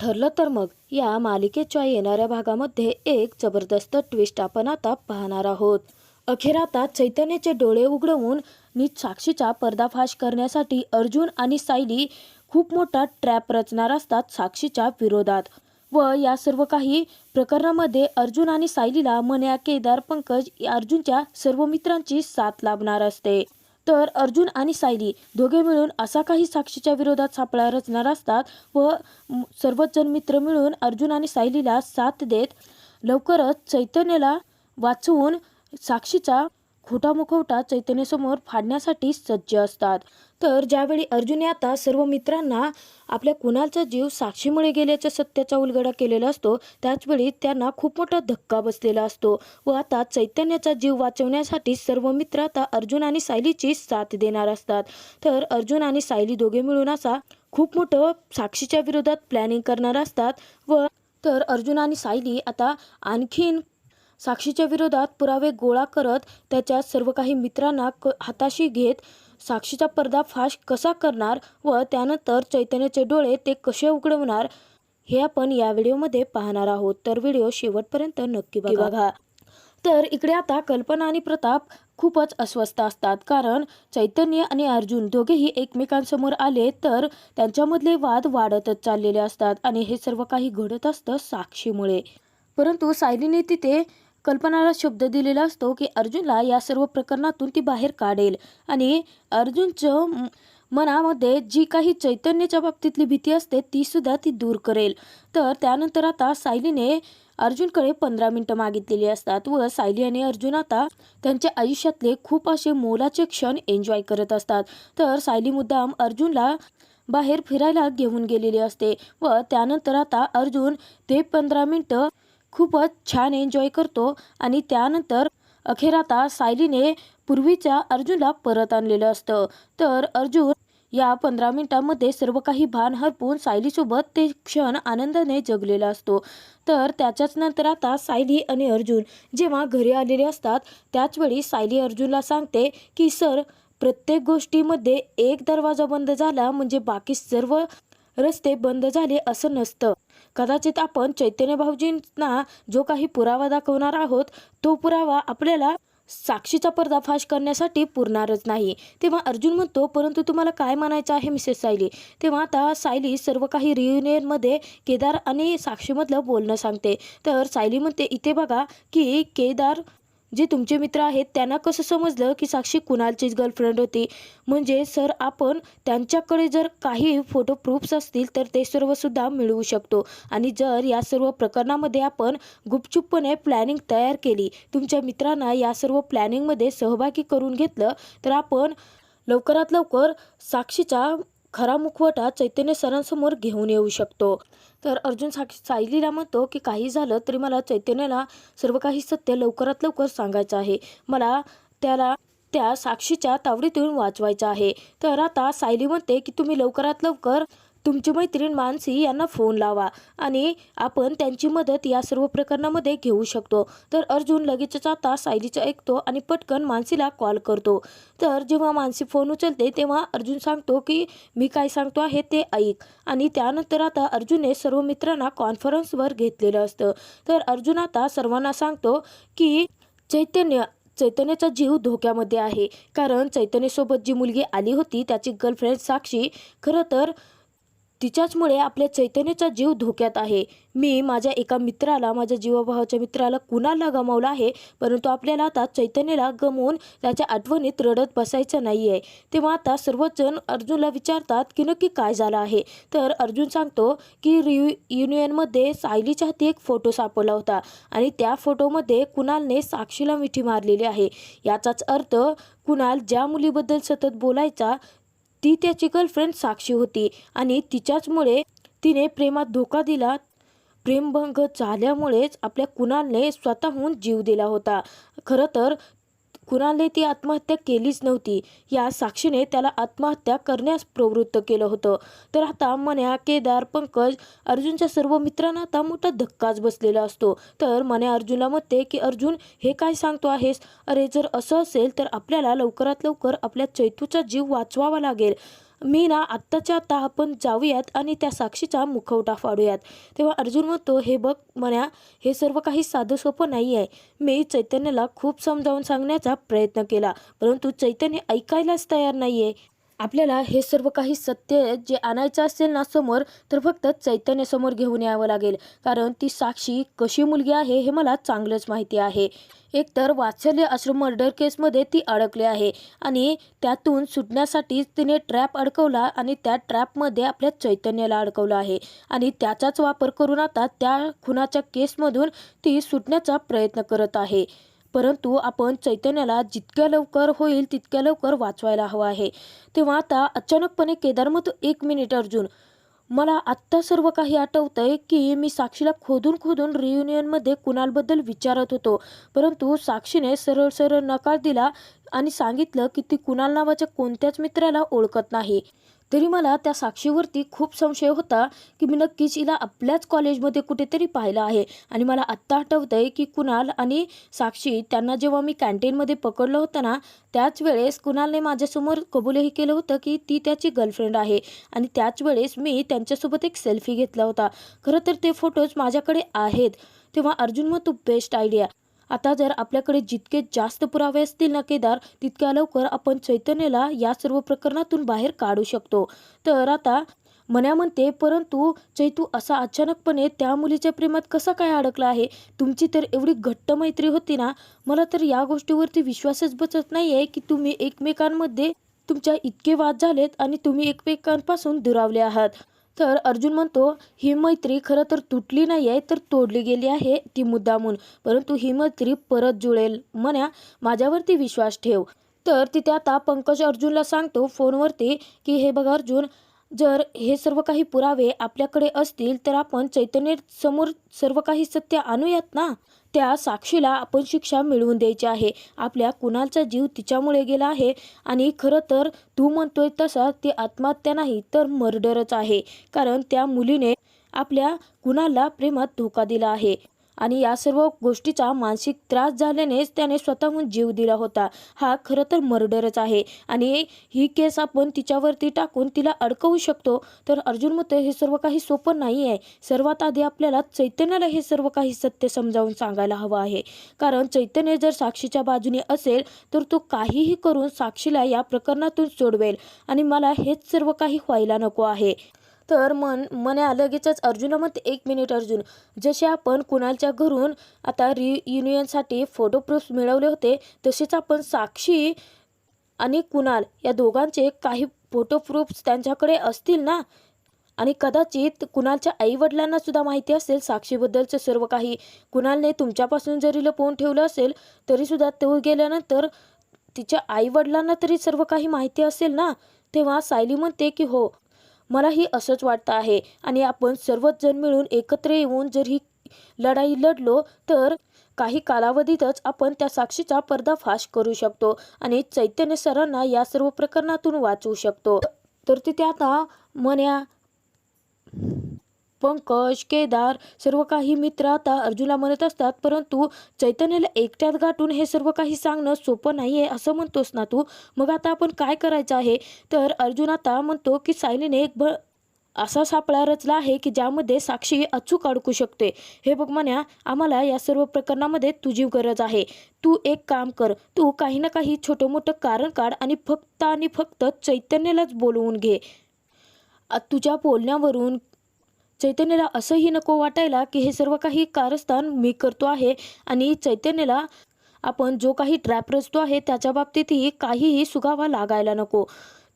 ठरलं तर मग या मालिकेच्या येणाऱ्या भागामध्ये एक जबरदस्त ट्विस्ट आपण आता पाहणार आहोत. अखेर आता चैतन्याचे डोळे उघडवून नीच साक्षीचा पर्दाफाश करण्यासाठी अर्जुन आणि सायली खूप मोठा ट्रॅप रचणार असतात साक्षीच्या विरोधात. व या सर्व काही प्रकरणामध्ये अर्जुन आणि सायलीला मन्या केदार पंकज या अर्जुनच्या सर्व मित्रांची साथ लाभणार असते. तर अर्जुन आणि सायली दोघे मिळून असा काही साक्षीच्या विरोधात सापळा रचणार असतात व सर्वजण सर्वच जण मित्र मिळून अर्जुन आणि सायलीला साथ देत लवकरच चैतन्याला वाचवून साक्षीचा खोटा मुखवटा चैतन्यासमोर फाडण्यासाठी सज्ज असतात. तर ज्यावेळी अर्जुने आता सर्व मित्रांना आपल्या कुणालचा जीव साक्षीमुळे गेल्याच्या सत्याचा उलगडा केलेला असतो त्याचवेळी त्यांना खूप मोठा धक्का बसलेला असतो व आता चैतन्याचा जीव वाचवण्यासाठी सर्व मित्र आता अर्जुन आणि सायलीची साथ देणार असतात. तर अर्जुन आणि सायली दोघे मिळून असा खूप मोठं साक्षीच्या विरोधात प्लॅनिंग करणार असतात व तर अर्जुन आणि सायली आता आणखीन साक्षीच्या विरोधात पुरावे गोळा करत त्याच्या सर्व काही मित्रांना क हाताशी घेत साक्षीचा पर्दाफाश कसा करणार व त्यानंतर चैतन्याचे डोळे ते कसे उघडवणार हे आपण या व्हिडिओमध्ये पाहणार आहोत. तर व्हिडिओ शेवटपर्यंत नक्की बघा. तर इकडे आता कल्पना आणि प्रताप खूपच अस्वस्थ असतात. कारण चैतन्य आणि अर्जुन दोघेही एकमेकांसमोर आले तर त्यांच्यामधले वाद वाढतच चाललेले असतात आणि हे सर्व काही घडत असतं साक्षीमुळे. परंतु सायलीने तिथे कल्पनाला शब्द दिलेला असतो की अर्जुनला या सर्व प्रकरणातून ती बाहेर काढेल. आणि अर्जुनचं मनामध्ये जी काही चैतन्याच्या बाबतीतली भीती असते ती सुद्धा ती दूर करेल. तर त्यानंतर आता सायलीने अर्जुनकडे पंधरा मिनिटं मागितलेली असतात व सायली आणि अर्जुन आता त्यांच्या आयुष्यातले खूप असे मोलाचे क्षण एन्जॉय करत असतात. तर सायली मुद्दाम अर्जुनला बाहेर फिरायला घेऊन गेलेली असते व त्यानंतर आता अर्जुन ते पंधरा मिनटं खूपच छान एन्जॉय करतो आणि त्यानंतर अखेर आता सायलीने पूर्वीच्या अर्जुनला परत आणलेलं असतं. तर अर्जुन या पंधरा मिनिटांमध्ये सर्व काही भान हरपून सायलीसोबत ते क्षण आनंदाने जगलेला असतो. तर त्याच्याच नंतर आता सायली आणि अर्जुन जेव्हा घरी आलेले असतात त्याचवेळी सायली अर्जुनला सांगते की सर प्रत्येक गोष्टीमध्ये एक दरवाजा बंद झाला म्हणजे बाकी सर्व रस्ते बंद झाले असं नसतं. कदाचित आपण चैतन्य भाऊजींना जो काही पुरावा दाखवणार आहोत तो पुरावा आपल्याला साक्षीचा पर्दाफाश करण्यासाठी पुरणारच नाही. तेव्हा अर्जुन म्हणतो परंतु तुम्हाला काय म्हणायचं आहे मिसेस सायली? तेव्हा आता सायली सर्व काही रियुनियनमध्ये केदार आणि साक्षीमधलं बोलणं सांगते. तर सायली म्हणते इथे बघा की केदार जे तुमचे मित्र आहेत त्यांना कसं समजलं की साक्षी कुणालचीच गर्लफ्रेंड होती? म्हणजे सर आपण त्यांच्याकडे जर काही फोटो प्रूफ्स असतील तर ते सर्वसुद्धा मिळवू शकतो. आणि जर या सर्व प्रकरणामध्ये आपण गुपचूपपणे प्लॅनिंग तयार केली तुमच्या मित्रांना या सर्व प्लॅनिंगमध्ये सहभागी करून घेतलं तर आपण लवकरात लवकर साक्षीचा खरा मुखवटा चैतन्य सरांसमोर घेऊन येऊ शकतो. तर अर्जुन साक्षी सायलीला म्हणतो की काही झालं तरी मला चैतन्याला सर्व काही सत्य लवकरात लवकर सांगायचं आहे. मला त्याला त्या साक्षीच्या तावडीतून वाचवायचं आहे. तर आता सायली म्हणते की तुम्ही लवकरात लवकर तुमची मैत्रीण मानसी यांना फोन लावा आणि आपण त्यांची मदत या सर्व प्रकरणामध्ये घेऊ शकतो. तर अर्जुन लगेचच आता सायलीचं ऐकतो आणि पटकन मानसीला कॉल करतो. तर जेव्हा मानसी फोन उचलते तेव्हा अर्जुन सांगतो की मी काय सांगतो आहे ते ऐक. आणि त्यानंतर आता अर्जुनने सर्व मित्रांना कॉन्फरन्सवर घेतलेलं असतं. तर अर्जुन आता सर्वांना सांगतो की चैतन्य चैतन्याचा जीव धोक्यामध्ये आहे. कारण चैतन्यसोबत जी मुलगी आली होती त्याची गर्लफ्रेंड साक्षी खरं तर तिच्याचमुळे आपल्या चैतन्याचा जीव धोक्यात आहे. मी माझ्या एका मित्राला माझ्या जीवाभावाच्या मित्राला कुणाला गमावलं आहे? परंतु आपल्याला आता चैतन्याला गमवून त्याच्या आठवणीत रडत बसायचं नाही आहे तेव्हा आता सर्वजण अर्जुनला विचारतात की नक्की काय झालं आहे? तर अर्जुन सांगतो की रियु युनियनमध्ये सायलीच्या हाती एक फोटो सापडला होता आणि त्या फोटोमध्ये कुणालने साक्षीला मिठी मारलेली आहे. याचाच अर्थ कुणाल ज्या मुलीबद्दल सतत बोलायचा ती त्याची गर्लफ्रेंड साक्षी होती आणि तिच्याचमुळे तिने प्रेमात धोका दिला. प्रेमभंग झाल्यामुळेच आपल्या कुणालने स्वतःहून जीव दिला होता. खरं तर कुणालने ती आत्महत्या केलीच नव्हती. या साक्षीने त्याला आत्महत्या करण्यास प्रवृत्त केलं होतं. तर आता मन्या केदार पंकज अर्जुनच्या सर्व मित्रांना आता मोठा धक्काच बसलेला असतो. तर मन्या अर्जुनला म्हणते की अर्जुन हे काय सांगतो आहेस? अरे जर असं असेल तर आपल्याला लवकरात लवकर आपल्या चैतूचा जीव वाचवावा लागेल. मी ना आत्ताच्या आत्ता आपण जाऊयात आणि त्या साक्षीचा मुखवटा फाडूयात. तेव्हा अर्जुन म्हणतो हे बघ म्हण्या हे सर्व काही साधं सोपं नाही आहे मी चैतन्याला खूप समजावून सांगण्याचा प्रयत्न केला परंतु चैतन्य ऐकायलाच तयार नाही आहे आपल्याला हे सर्व काही सत्य जे आणायचं असेल ना समोर तर फक्त चैतन्यासमोर घेऊन यावं लागेल. कारण ती साक्षी कशी मुलगी आहे हे मला चांगलंच माहिती आहे. एकतर वात्सल्य आश्रम मर्डर केसमध्ये ती अडकली आहे आणि त्यातून सुटण्यासाठी तिने ट्रॅप अडकवला आणि त्या ट्रॅपमध्ये आपल्या चैतन्याला अडकवलं आहे. आणि त्याचाच वापर करून आता त्या खुनाच्या केसमधून ती सुटण्याचा प्रयत्न करत आहे. परंतु आपण चैतन्याला जितक्या लवकर होईल तितक्या लवकर वाचवायला हवं आहे. तेव्हा आता अचानकपणे केदारमत एक मिनिट अर्जुन मला आत्ता सर्व काही आठवतंय की मी साक्षीला खोदून खोदून रियुनियनमध्ये कुणालबद्दल विचारत होतो. परंतु साक्षीने सरळ सरळ नकार दिला आणि सांगितलं की ती कुणाल नावाच्या कोणत्याच मित्राला ओळखत नाही. तरी मला त्या साक्षीवरती खूप संशय होता की मी नक्कीच हिला आपल्याच कॉलेजमध्ये कुठेतरी पाहिलं आहे. आणि मला आत्ता आठवतंय की कुणाल आणि साक्षी त्यांना जेव्हा मी कॅन्टीनमध्ये पकडलं होतं ना त्याच वेळेस कुणालने माझ्यासमोर कबूलही केलं होतं की ती त्याची गर्लफ्रेंड आहे. आणि त्याच वेळेस मी त्यांच्यासोबत एक सेल्फी घेतला होता. खरं तर ते फोटोज माझ्याकडे आहेत. तेव्हा अर्जुन मग तू बेस्ट आयडिया आता जर आपल्याकडे जितके जास्त पुरावे असतील ना केदार तितक्या लवकर आपण चैतन्याला या सर्व प्रकरणातून बाहेर काढू शकतो. तर आता मन्या म्हणते परंतु चैतू असा अचानकपणे त्या मुलीच्या प्रेमात कसा काय अडकला आहे? तुमची तर एवढी घट्ट मैत्री होती ना? मला तर या गोष्टीवरती विश्वासच बसत नाही आहे की तुम्ही एकमेकांमध्ये तुमच्या इतके वाद झालेत आणि तुम्ही एकमेकांपासून दुरावले आहात. तर अर्जुन म्हणतो ही मैत्री खरं तर तुटली नाही आहे तर तोडली गेली आहे ती मुद्दामून. परंतु ही मैत्री परत जुळेल म्हण्या माझ्यावरती विश्वास ठेव. तर तिथे आता पंकज अर्जुनला सांगतो फोनवरती की हे बघा अर्जुन जर हे सर्व काही पुरावे आपल्याकडे असतील तर आपण चैतन्य समोर सर्व काही सत्य आणूयात ना? त्या साक्षीला आपण शिक्षा मिळवून द्यायची आहे. आपल्या कुणालचा जीव तिच्यामुळे गेला आहे? आणि खरं तर तू म्हणतोय तसा ती आत्महत्या नाही तर मर्डरच आहे. कारण त्या मुलीने आपल्या कुणाला प्रेमात धोका दिला आहे? आणि या सर्व गोष्टीचा मानसिक त्रास झाल्यानेच त्याने स्वतःहून जीव दिला होता. हा खरं तर मर्डरच आहे. आणि ही केस आपण तिच्यावरती टाकून तिला अडकवू शकतो. तर अर्जुन मते हे सर्व काही सोपं नाही आहे सर्वात आधी आपल्याला चैतन्याला हे सर्व काही सत्य समजावून सांगायला हवं आहे. कारण चैतन्य जर साक्षीच्या बाजूने असेल तर तो काहीही करून साक्षीला या प्रकरणातून सोडवेल. आणि मला हेच सर्व काही व्हायला नको आहे. तर मन मने लगेचच अर्जुन म्हणते एक मिनिट अर्जुन जसे आपण कुणालच्या घरून आता रियुनियनसाठी फोटो प्रूफ मिळवले होते तसेच आपण साक्षी आणि कुणाल या दोघांचे काही फोटो प्रूफ्स त्यांच्याकडे असतील ना? आणि कदाचित कुणालच्या आईवडिलांना सुद्धा माहिती असेल साक्षीबद्दलचं सर्व काही. कुणालने तुमच्यापासून जरी लपवून ठेवलं असेल तरीसुद्धा तो गेल्यानंतर तिच्या आईवडिलांना तरी सर्व काही माहिती असेल ना? तेव्हा सायली म्हणते की हो मलाही असंच वाटतं आहे. आणि आपण सर्वच जण मिळून एकत्र येऊन जर ही लढाई लढलो तर काही कालावधीतच आपण त्या साक्षीचा पर्दाफाश करू शकतो आणि चैतन्य सरांना या सर्व प्रकरणातून वाचवू शकतो. तर तिथे आता मन्या पंकज केदार सर्व काही मित्र आता अर्जुनला म्हणत असतात परंतु चैतन्याला एकट्यात गाठून हे सर्व काही सांगणं सोपं नाही आहे असं म्हणतोस ना तू? मग आता आपण काय करायचं आहे? तर अर्जुन आता म्हणतो की सायलीने एक ब असा सापळा रचला आहे की ज्यामध्ये साक्षी अचूक अडकू शकते. हे बघ म्हण्या आम्हाला या सर्व प्रकरणामध्ये तुझी गरज आहे. तू एक काम कर तू काही ना काही छोटं मोठं कारण काढ आणि फक्त आणि फक्त चैतन्यालाच बोलवून घे. तुझ्या बोलण्यावरून चैतन्याला असंही नको वाटायला की हे सर्व काही कारस्थान मी करतो आहे आणि चैतन्याला आपण जो काही ट्रॅप रचतो आहे त्याच्या बाबतीतही काहीही सुगावा लागायला नको.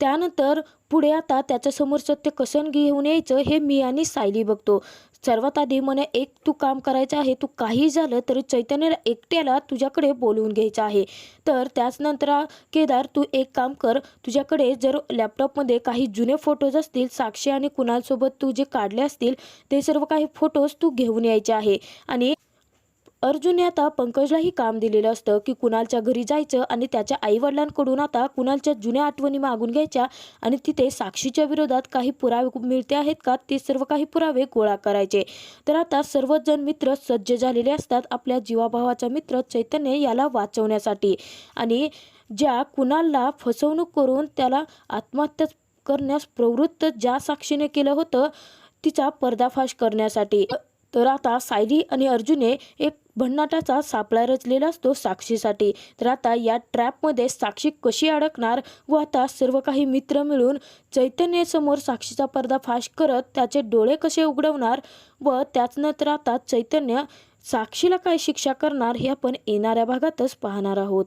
त्यानंतर पुढे आता त्याच्यासमोर सत्य कसं घेऊन यायचं हे मी आणि सायली बघतो. सर्वात आधी मला एक तू काम करायचं आहे तू काही झालं तरी चैतन्याला एकट्याला तुझ्याकडे बोलवून घ्यायचं आहे. तर त्याच नंतर केदार तू एक काम कर तुझ्याकडे जर लॅपटॉपमध्ये काही जुने फोटोज असतील साक्षी आणि कुणालसोबत तू जे काढले असतील ते सर्व काही फोटोज तू घेऊन यायचे आहे. आणि अर्जुनने आता पंकजलाही काम दिलेलं असतं की कुणालच्या घरी जायचं आणि त्याच्या आईवडिलांकडून आता कुणालच्या जुन्या आठवणी मागून घ्यायच्या आणि तिथे साक्षीच्या विरोधात काही पुरावे मिळते आहेत का? ते सर्व काही पुरावे गोळा करायचे. तर आता सर्वच जण मित्र सज्ज झालेले असतात आपल्या जीवाभावाचा मित्र चैतन्य याला वाचवण्यासाठी. आणि ज्या कुणालला फसवणूक करून त्याला आत्महत्या करण्यास प्रवृत्त ज्या साक्षीने केलं होतं तिचा पर्दाफाश करण्यासाठी. तर आता सायली आणि अर्जुने एक भन्नाटाचा सापळा रचलेला असतो साक्षीसाठी. तर आता या ट्रॅपमध्ये साक्षी कशी अडकणार व आता सर्व काही मित्र मिळून चैतन्यासमोर साक्षीचा पर्दाफाश करत त्याचे डोळे कसे उघडवणार व त्याचनंतर आता चैतन्य साक्षीला काय शिक्षा करणार हे आपण येणाऱ्या भागातच पाहणार आहोत.